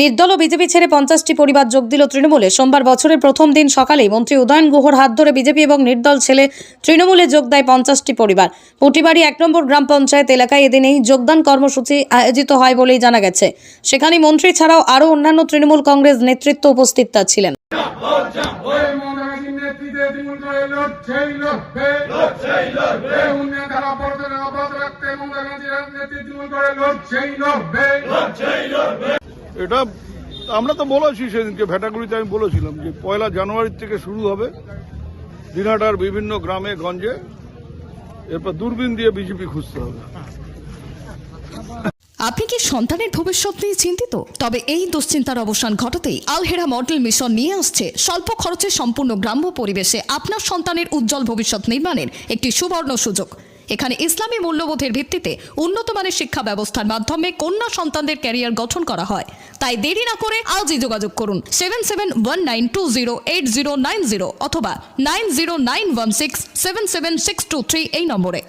নির্দল ও বিজেপি ছেড়ে পঞ্চাশটি পরিবার যোগ দিল তৃণমূলে। সোমবার বছরের প্রথম দিন সকালেই মন্ত্রী উদয়ন গুহর হাত ধরে বিজেপি এবং নির্দল ছেলে তৃণমূলে যোগ দেয় পঞ্চাশটি পরিবার। পুটিবাড়ি এক নম্বর গ্রাম পঞ্চায়েত এলাকায় এদিন এই যোগদান কর্মসূচি আয়োজিত হয় বলেই জানা গেছে। সেখানে মন্ত্রী ছাড়াও আরও অন্যান্য তৃণমূল কংগ্রেস নেতৃত্ব উপস্থিত ছিলেন। এটা আমরা তো বলেছি সেদিনকে, ভেটাগুড়িতে আমি বলেছিলাম যে পয়লা জানুয়ারি থেকে শুরু হবে দিনহাটার বিভিন্ন গ্রামে, গঞ্জে। এরপর দূরবীন দিয়ে বিজেপি খুঁজতে হবে। আপনি কি সন্তানের ভবিষ্যৎ নিয়ে চিন্তিত? তবে এই দুশ্চিন্তার অবসান ঘটাতেই আলহেরা মডেল মিশন নিয়ে আসছে স্বল্প খরচে সম্পূর্ণ গ্রাম্য পরিবেশে আপনার সন্তানের উজ্জ্বল ভবিষ্যৎ নির্মাণের একটি সুবর্ণ সুযোগ। এখানে ইসলামী মূল্যবোধের ভিত্তিতে উন্নত মানের শিক্ষা ব্যবস্থার মাধ্যমে কন্যা সন্তানদের ক্যারিয়ার গঠন করা হয়। তাই দেরি না করে আজই যোগাযোগ করুন seven seven one nine two zero eight zero nine zero অথবা nine zero nine one six seven seven six two three এই নম্বরে।